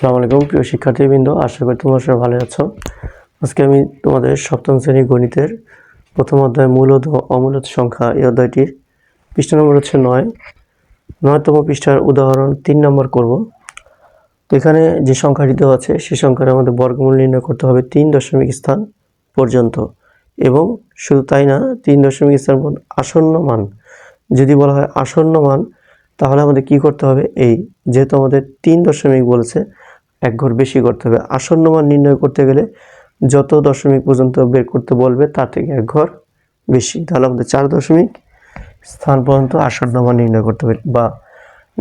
আসসালামু আলাইকুম, প্রিয় শিক্ষার্থীবৃন্দ, আশা করি তোমরা সবাই ভালো আছো। আজকে আমি তোমাদের সপ্তম শ্রেণি গণিতের প্রথম অধ্যায় মূলত অমূলত সংখ্যা এই অধ্যায়টির পৃষ্ঠা নম্বর হচ্ছে নয়। নয়তম পৃষ্ঠার উদাহরণ তিন নম্বর করব। তো এখানে যে সংখ্যাটি দেওয়া আছে, সেই সংখ্যার আমাদের বর্গমূল নির্ণয় করতে হবে তিন দশমিক স্থান পর্যন্ত। এবং শুধু তাই না, তিন দশমিক স্থান আসন্ন মান। যদি বলা হয় আসন্ন মান, তাহলে আমাদের কি করতে হবে? এই, যেহেতু আমাদের তিন দশমিক বলেছে এক ঘর বেশি করতে হবে। আসন্ন মান নির্ণয় করতে গেলে যত দশমিক পর্যন্ত বের করতে বলবে, তার থেকে এক ঘর বেশি। তাহলে আমাদের চার দশমিক স্থান পর্যন্ত আসন্ন মান নির্ণয় করতে হবে বা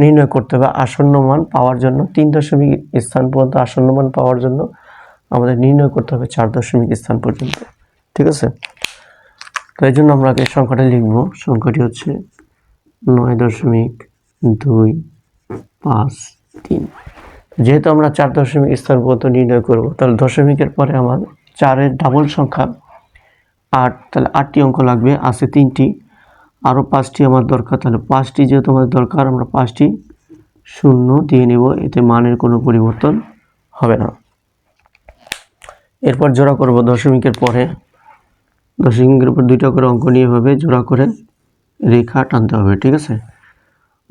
নির্ণয় করতে হবে। আসন্ন মান পাওয়ার জন্য, তিন দশমিক স্থান পর্যন্ত আসন্ন মান পাওয়ার জন্য আমাদের নির্ণয় করতে হবে চার দশমিক স্থান পর্যন্ত। ঠিক আছে? তো এই জন্য আমরা আগে সংখ্যাটা লিখব। সংখ্যাটি হচ্ছে নয় দশমিক দুই পাঁচ তিন। যেহেতু আমরা চার দশমিক স্থান পর্যন্ত নির্ণয় করব, তাহলে দশমিকের পরে আমার চারের ডাবল সংখ্যা আট, তাহলে আটটি অঙ্ক লাগবে, আছে তিনটি। আরও পাঁচটি আমার দরকার, তাহলে পাঁচটি যেহেতু আমাদের দরকার, আমরা পাঁচটি শূন্য দিয়ে নেব, এতে মানের কোনো পরিবর্তন হবে না। এরপর জোড়া করব দশমিকের পরে। দশমিকের উপর দুইটা করে অঙ্ক নিয়ে হবে, জোড়া করে রেখা টানতে হবে, ঠিক আছে?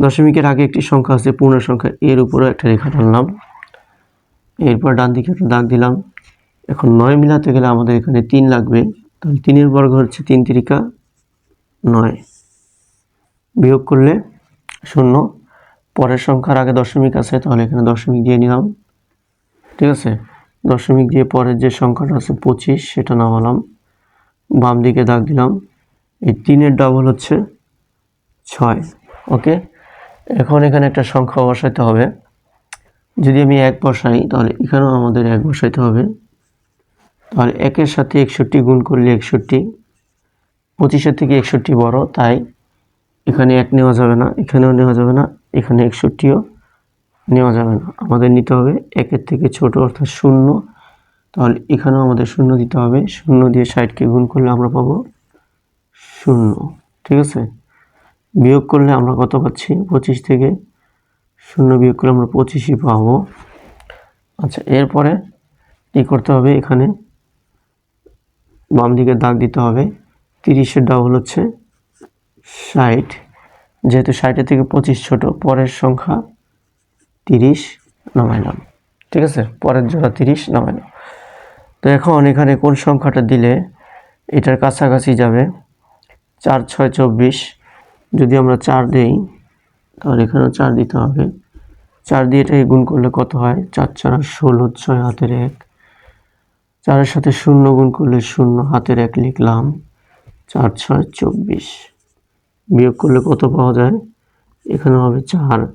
দশমিকের আগে একটি সংখ্যা আছে, পূর্ণ সংখ্যা এর উপরেও একটা রেখা টানলাম। এরপর ডান দিকে একটা দাগ দিলাম। এখন নয় মিলাতে গেলে আমাদের এখানে তিন লাগবে। তাহলে তিনের বর্গ হচ্ছে তিন তিরিকা নয়। বিয়োগ করলে শূন্য। পরের সংখ্যার আগে দশমিক আছে, তাহলে এখানে দশমিক দিয়ে নিলাম। ঠিক আছে? দশমিক দিয়ে পরের যে সংখ্যাটা আছে পঁচিশ, সেটা নামালাম। বাম দিকে দাগ দিলাম। এই তিনের ডাবল হচ্ছে ছয়। ওকে এখন এখানে একটা সংখ্যা বসাইতে হবে। যদি আমি এক বসাই, তাহলে এখানেও আমাদের এক বসাইতে হবে। তাহলে একের সাথে একষট্টি গুণ করলে একষট্টি, পঁচিশের থেকে একষট্টি বড়, তাই এখানে এক নেওয়া যাবে না, এখানেও নেওয়া যাবে না, এখানে একষট্টিও নেওয়া যাবে না। আমাদের নিতে হবে একের থেকে ছোট, অর্থাৎ শূন্য। তাহলে এখানেও আমাদের শূন্য দিতে হবে। শূন্য দিয়ে ষাটকে গুণ করলে আমরা পাবো শূন্য। ঠিক আছে? বিয়োগ করলে আমরা কত পাচ্ছি? পঁচিশ থেকে শূন্য বিয়োগ করলে আমরা পঁচিশই পাবো। আচ্ছা এরপরে কী করতে হবে? এখানে বাম দিকে দাগ দিতে হবে। তিরিশের ডাবল হচ্ছে ষাট। যেহেতু ষাটের থেকে পঁচিশ ছোট, পরের সংখ্যা তিরিশ নামাইলাম ঠিক আছে? পরের জোড়া তিরিশ নামাইলাম তো এখন এখানে কোন সংখ্যাটা দিলে এটার কাছাকাছি যাবে? চার, ছয়, চব্বিশ। যদি আমরা চার দিই, তাহলে এখানেও চার দিতে হবে। চার দিয়ে এটাকে গুণ করলে কত হয়? চার চার ষোলো ছয় হাতের এক। চারের সাথে শূন্য গুণ করলে শূন্য হাতের এক লিখলাম। চার ছয় চব্বিশ। বিয়োগ করলে কত পাওয়া যায়? এখানে হবে চার।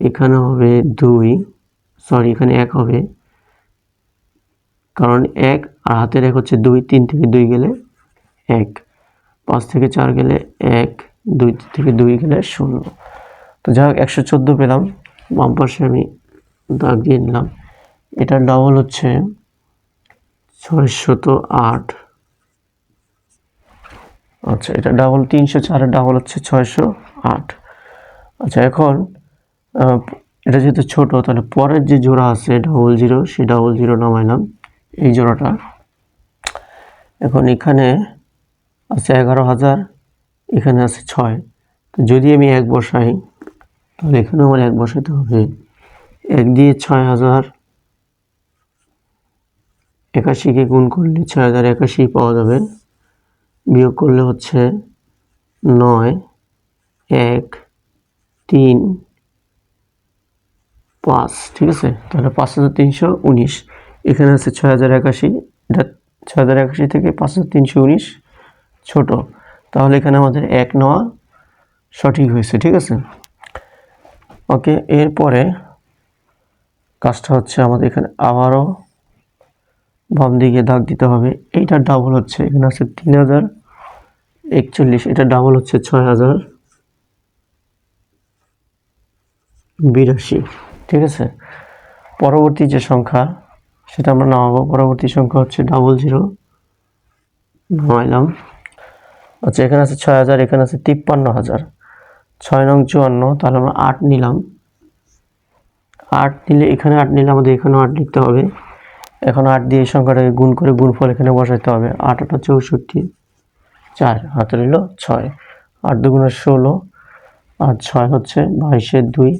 এখানে হবে দুই। সরি, এখানে এক হবে। কারণ এক আর হাতের এক হচ্ছে দুই। তিন থেকে দুই গেলে এক। পাঁচ থেকে চার গেলে এক। দুই থেকে দুই গেলে শূন্য। তো যাই হোক, একশো চোদ্দ পেলাম। বাম পাশে আমি দাগ দিয়ে নিলাম। এটার ডাবল হচ্ছে ছয়শত আট। আচ্ছা এটা ডাবল তিনশো চারের ডাবল হচ্ছে ছয়শো আট। আচ্ছা এখন এটা যেহেতু ছোট, তাহলে পরের যে জোড়া আছে ডাবল জিরো সেই ডাবল জিরো নামাইলাম। এই জোড়াটা। এখন এখানে আছে এগারো হাজার এখানে আছে ছয়। তো যদি আমি এক বসাই, তাহলে এখানেও আমার এক বসাতে হবে। এক দিয়ে ছয় হাজার একাশিকে গুণ করলে ছয় হাজার একাশি পাওয়া যাবে। বিয়োগ করলে হচ্ছে নয়, এক, তিন, পাঁচ, ঠিক আছে? তাহলে পাঁচ হাজার তিনশো উনিশ। এখানে আছে ছয় হাজার একাশি, এটা ছয় হাজার একাশি থেকে পাঁচ হাজার তিনশো উনিশ ছোটো। তাহলে এখানে আমাদের এক নেওয়া সঠিক হয়েছে, ঠিক আছে? ওকে, এরপরে কাজটা হচ্ছে আমাদের এখানে আবারও বাম দিকে দাগ দিতে হবে। এইটার ডাবল হচ্ছে, এখানে আছে তিন হাজার একচল্লিশ, এটা ডাবল হচ্ছে ছয় হাজার বিরাশি, ঠিক আছে? পরবর্তী যে সংখ্যা, সেটা আমরা নামাবো। পরবর্তী সংখ্যা হচ্ছে ডাবল জিরো নামাইলাম। আচ্ছা এখানে আছে ছয় হাজার, এখানে আছে তিপ্পান্ন হাজার। ছয় নং চুয়ান্ন, তাহলে আমরা আট নিলাম। আট নিলে এখানে আট নিলে আমাদের এখানেও আট লিখতে হবে। এখন আট দিয়ে এই সংখ্যাটাকে গুণ করে গুণফল এখানে বসাইতে হবে। আট আটা চৌষট্টি, চার হাতে রইল ছয়। আট দুগুণে ষোলো, আর ছয় হচ্ছে বাইশের দুই,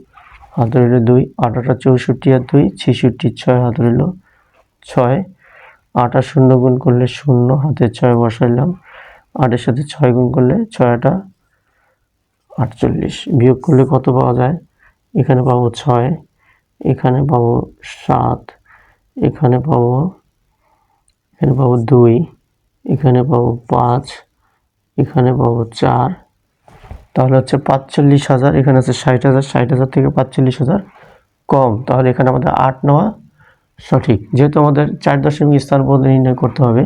হাতে রইল দুই। আট আটা চৌষট্টি আর দুই, ছেষট্টি, ছয় হাতে রইল ছয়। আট শূন্য গুণ করলে শূন্য, হাতে ছয় বসাইলাম। আটের সাথে ছয় গুণ করলে ছয়টা আটচল্লিশ। বিয়োগ করলে কত পাওয়া যায়? এখানে পাবো ছয়, এখানে পাবো সাত, এখানে পাবো এখানে পাবো দুই, এখানে পাবো পাঁচ, এখানে পাবো চার। তাহলে হচ্ছে পাঁচচল্লিশ হাজার, এখানে আছে ষাট হাজার ষাট হাজার থেকে পাঁচচল্লিশ হাজার কম। তাহলে এখানে আমাদের আট নেওয়া সঠিক। যেহেতু আমাদের চার দশমিক স্থান পর্যন্ত নির্ণয় করতে হবে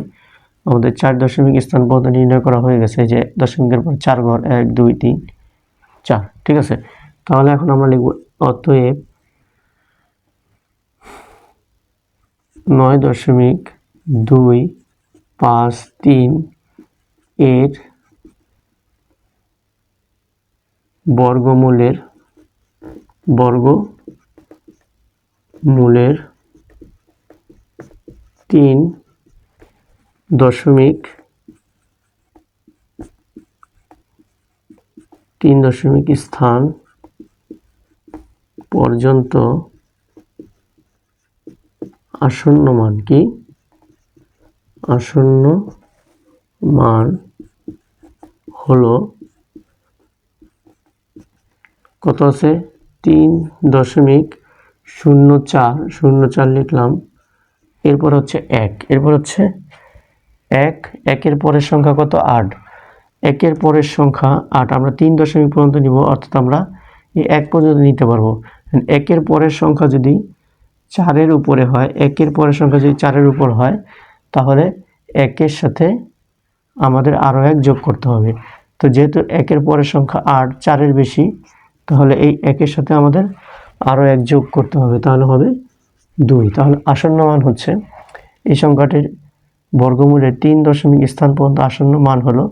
আমাদের চার দশমিক স্থান পর্যন্ত নির্ণয় করা হয়ে গেছে যে দশমিকের পর চার ঘর, এক, দুই, তিন, চার, ঠিক আছে? তাহলে এখন আমরা লিখব অতএব নয় দশমিক দুই পাঁচ তিন এর বর্গমূলের বর্গ মূলের তিন দশমিক তিন দশমিক স্থান পর্যন্ত আসন্ন মান কি? আসন্ন মান হলো কত আছে? তিন দশমিক শূন্য চার শূন্য চার লিখলাম। এরপর হচ্ছে এক, এরপর হচ্ছে এক, একের পরের সংখ্যা কত? আট। একের পরের সংখ্যা আট। আমরা তিন দশমিক পর্যন্ত নিব, অর্থাৎ আমরা এই এক পর্যন্ত নিতে পারব। একের পরের সংখ্যা যদি চারের উপরে হয়, একের পরের সংখ্যা যদি চারের উপর হয়, তাহলে একের সাথে আমাদের আরও এক যোগ করতে হবে। তো যেহেতু একের পরের সংখ্যা আট, চারের বেশি, তাহলে এই একের সাথে আমাদের আরও এক যোগ করতে হবে। তাহলে হবে দুই। তাহলে আসন্ন মান হচ্ছে এই সংখ্যাটির বর্গমূলের তিন দশমিক স্থান পর্যন্ত আসন্ন মান হলো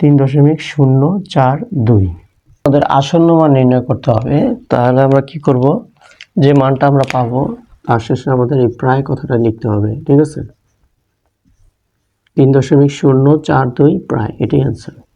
তিন দশমিক শূন্য চার দুই। আমাদের আসন্ন মান নির্ণয় করতে হবে। তাহলে আমরা কি করব? যে মানটা আমরা পাবো, তার শেষে আমাদের এই প্রায় কথাটা লিখতে হবে, ঠিক আছে? তিন দশমিক শূন্য চার দুই প্রায়, এটাই অ্যান্সার